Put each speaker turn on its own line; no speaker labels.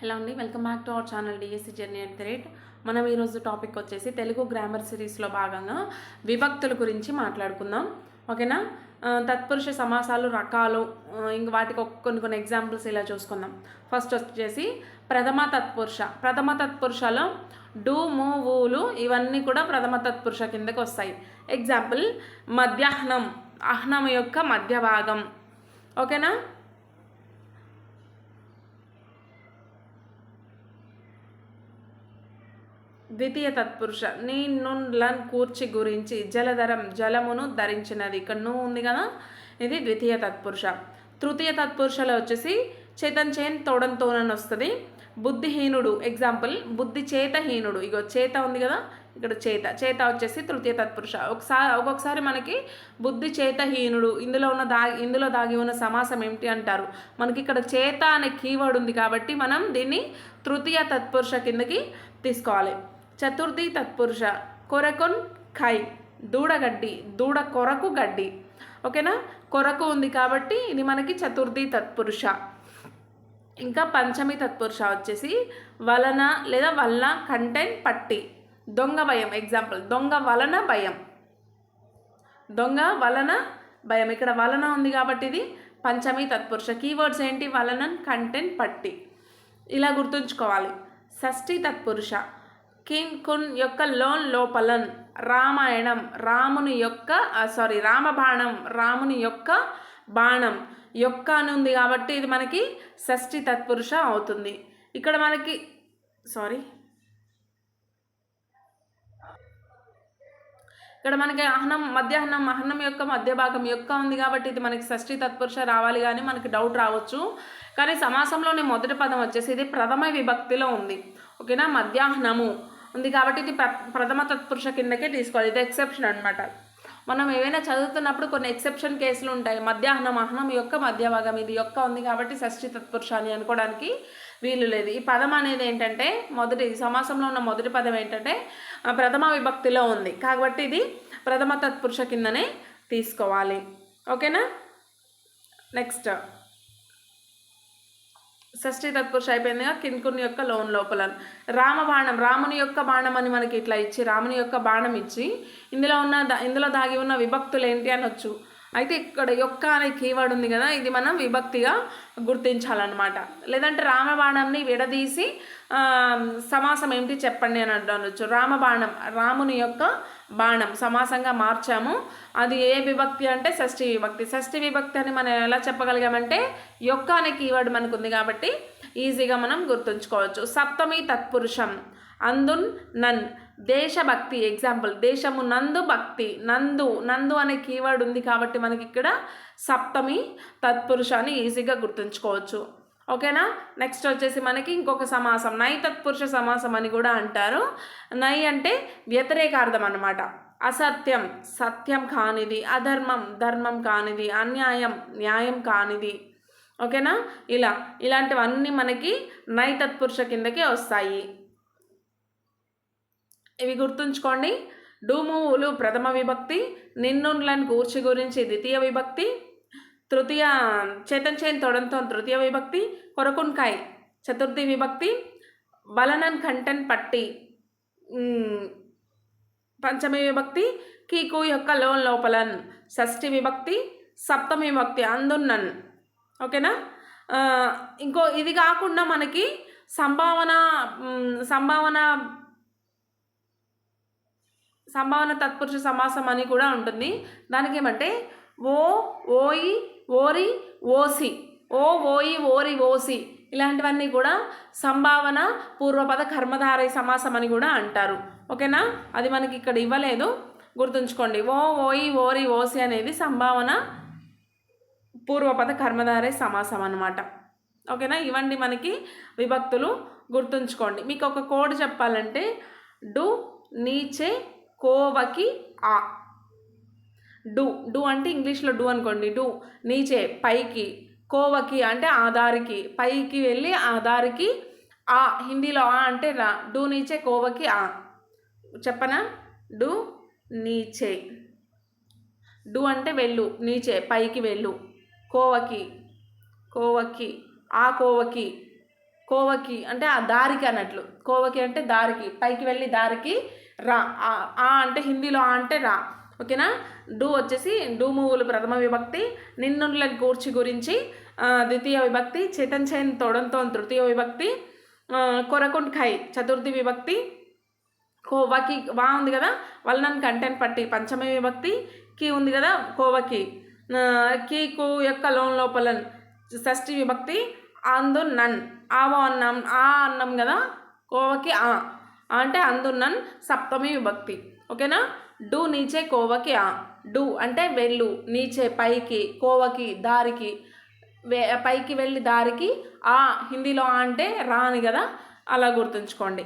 Hello అండి welcome back to our channel DSC journey at the rate మనం ఈరోజు topic వచ్చేసి తెలుగు గ్రామర్ సిరీస్లో భాగంగా విభక్తుల గురించి మాట్లాడుకుందాం. ఓకేనా తత్పురుష సమాసాలు రకాలు ఇంక వాటికి కొన్ని కొన్ని ఎగ్జాంపుల్స్ ఇలా చూసుకుందాం. ఫస్ట్ వచ్చేసి ప్రథమ తత్పురుష. ప్రథమ తత్పురుషలో డూ ము ఊలు ఇవన్నీ కూడా ప్రథమ తత్పురుష కిందకి వస్తాయి. ఎగ్జాంపుల్ మధ్యాహ్నం. అహ్నం యొక్క మధ్య భాగం ఓకేనా ద్వితీయ తత్పురుష. నీ నున్ లన్ కూర్చి గురించి జలధరం జలమును ధరించినది. ఇక్కడ నువ్వు ఉంది కదా? ఇది ద్వితీయ తత్పురుష. తృతీయ తత్పురుషలో వచ్చేసి చేతన్ చేన్ తోడన్ తోనని వస్తుంది. బుద్ధిహీనుడు ఎగ్జాంపుల్ బుద్ధి చేతహీనుడు. ఇగో చేత ఉంది కదా? ఇక్కడ చేత. చేత వచ్చేసి తృతీయ తత్పురుష. ఒకసారి ఒక్కొక్కసారి మనకి బుద్ధి చేతహీనుడు ఇందులో ఉన్న దాగి ఇందులో దాగి ఉన్న సమాసం ఏమిటి అంటారు? మనకి ఇక్కడ చేత అనే కీవర్డ్ ఉంది కాబట్టి మనం దీన్ని తృతీయ తత్పురుష కిందకి తీసుకోవాలి. చతుర్థి తత్పురుష. కొరకొన్ ఖై. దూడగడ్డి దూడ కొరకు గడ్డి. ఓకేనా? కొరకు ఉంది కాబట్టి ఇది మనకి చతుర్థి తత్పురుష. ఇంకా పంచమి తత్పురుష వచ్చేసి వలన లేదా వల్ల కంటెంట్ పట్టి. దొంగ భయం. ఎగ్జాంపుల్ దొంగ వలన భయం. దొంగ వలన భయం. ఇక్కడ వలన ఉంది కాబట్టి ఇది పంచమి తత్పురుష. కీవర్డ్స్ ఏంటి? వలన కంటెంట్ పట్టి. ఇలా గుర్తుంచుకోవాలి. షష్ఠి తత్పురుష. కిన్ కున్ యొక్క లోన్ లోపలన్. రామాయణం రాముని యొక్క సారీ రామబాణం రాముని యొక్క బాణం యొక్క అని ఉంది కాబట్టి ఇది మనకి షష్ఠి తత్పురుష అవుతుంది. ఇక్కడ మనకి సారీ ఇక్కడ మనకి అహనం మధ్యాహ్నం అహనం యొక్క మధ్య భాగం యొక్క ఉంది కాబట్టి ఇది మనకి షష్ఠి తత్పురుష రావాలి కానీ మనకి డౌట్ రావచ్చు. కానీ సమాసంలోని మొదటి పదం వచ్చేసి ఇది ప్రథమ విభక్తిలో ఉంది. ఓకేనా? మధ్యాహ్నము. ఉంది కాబట్టి ఇది ప్ర ప్రథమ తత్పురుష కిందకే తీసుకోవాలి. ఇది ఎక్సెప్షన్ అనమాట మనం ఏవైనా చదువుతున్నప్పుడు కొన్ని ఎక్సెప్షన్ కేసులు ఉంటాయి. మధ్యాహ్నం అహ్నం యొక్క మధ్య భాగం ఇది యొక్క ఉంది కాబట్టి షష్ఠి తత్పురుష అని అనుకోవడానికి వీలు లేదు. ఈ పదం అనేది ఏంటంటే మొదటి సమాసంలో ఉన్న మొదటి పదం ఏంటంటే ప్రథమ విభక్తిలో ఉంది. కాబట్టి ఇది ప్రథమ తత్పురుష కిందనే తీసుకోవాలి. ఓకేనా? నెక్స్ట్ షష్ఠీ తత్పురుష అయిపోయిందిగా కింకుని యొక్క లోన్ లోపల. రామబాణం రాముని యొక్క బాణం అని మనకి ఇట్లా ఇచ్చి రాముని యొక్క బాణం ఇచ్చి ఇందులో ఉన్న దా- ఇందులో దాగి ఉన్న విభక్తులు ఏంటి అనొచ్చు? అయితే ఇక్కడ యొక్క అనే కీవర్డ్ ఉంది కదా ఇది మనం విభక్తిగా గుర్తించాలన్నమాట. లేదంటే రామబాణంని విడదీసి సమాసం ఏమిటి చెప్పండి అని అనొచ్చు. రామబాణం రాముని యొక్క బాణం సమాసంగా మార్చాము. అది ఏ విభక్తి అంటే షష్ఠి విభక్తి. షష్ఠి విభక్తి అని మనం ఎలా చెప్పగలిగామంటే యొక్క అనే కీవర్డ్ మనకు ఉంది కాబట్టి ఈజీగా మనం గుర్తుంచుకోవచ్చు. సప్తమి తత్పురుషం అందున్ నన్. దేశభక్తి ఎగ్జాంపుల్ దేశము నందు భక్తి నందు నందు అనే కీవర్డ్ ఉంది కాబట్టి మనకి ఇక్కడ సప్తమి తత్పురుషాన్ని ఈజీగా గుర్తుంచుకోవచ్చు. ఓకేనా నెక్స్ట్ వచ్చేసి మనకి ఇంకొక సమాసం నై తత్పురుష సమాసం అని కూడా అంటారు. నై అంటే వ్యతిరేకార్థం అన్నమాట. అసత్యం సత్యం కానిది అధర్మం ధర్మం కానిది అన్యాయం న్యాయం కానిది. ఓకేనా ఇలా ఇలాంటివన్నీ మనకి నై తత్పురుష కిందకే వస్తాయి. ఇవి గుర్తుంచుకోండి. డూమువులు ప్రథమ విభక్తి నిన్నులను కూర్చి గురించి ద్వితీయ విభక్తి తృతీయ చేతన్ తొడంతో తృతీయ విభక్తి కొరకున్కాయ్ చతుర్థి విభక్తి బలనన్ కంటన్ పట్టి పంచమి విభక్తి కీకు యొక్క లోన్ లోపలన్ షష్ఠి విభక్తి సప్తమి విభక్తి అందున్నన్. ఓకేనా? ఇంకో ఇది కాకుండా మనకి సంభావన సంభావన సంభావన తత్పురుష సమాసం అని కూడా ఉంటుంది. దానికి ఏమంటే ఓ ఓయి ఓరి ఓసి. ఓ ఓయి ఓరి ఓసి. ఇలాంటివన్నీ కూడా సంభావన పూర్వపద కర్మధారయ సమాసం అని కూడా అంటారు. ఓకేనా? అది మనకి ఇక్కడ ఇవ్వలేదు. గుర్తుంచుకోండి. ఓ ఓయి ఓరి ఓసి అనేది సంభావన పూర్వపద కర్మధారయ సమాసం అన్నమాట. ఓకేనా? ఇవండి మనకి విభక్తులు గుర్తుంచుకోండి. మీకు ఒక కోడ్ చెప్పాలంటే డు నీచే కోవకి ఆ. డు డు అంటే ఇంగ్లీష్లో డు అనుకోండి డు. నీచే పైకి. కోవకి అంటే ఆధారికి పైకి వెళ్ళి ఆధారికి ఆ. హిందీలో ఆ అంటే రా. డు నీచే కోవకి ఆ. చెప్పనా? Do niche. డు అంటే వెళ్ళు నీచే పైకి వెళ్ళు. కోవకి. కోవకి. ఆ కోవకి. కోవకి అంటే ఆ దారికి అన్నట్లు. కోవకి అంటే దారికి. పైకి వెళ్ళి దారికి రా ఆ అంటే హిందీలో ఆ అంటే రా ఓకేనా? డూ వచ్చేసి డూ మూవులు ప్రథమ విభక్తి నిన్నులను కూర్చి గురించి ద్వితీయ విభక్తి చేతన్ చైన్ తోడంతో తృతీయ విభక్తి కొరకుండ్ ఖై చతుర్థి విభక్తి కోవకి వా ఉంది కదా? వలనన్ కంటెంట్ పట్టి పంచమ విభక్తి కీ ఉంది కదా కోవకి కీకు కీ యొక్క లోన్ లోపలన్ షష్ఠి విభక్తి అందు నన్ ఆవో అన్నం ఆ అన్నం కదా? కోవకి ఆ. అంటే అందు నన్ సప్తమి విభక్తి. ఓకేనా? డు నీచే కోవకి ఆ. డు అంటే వెళ్ళు నీచే పైకి కోవకి దారికి వే పైకి వెళ్ళి దారికి ఆ హిందీలో ఆ అంటే రాని కదా? అలా గుర్తుంచుకోండి.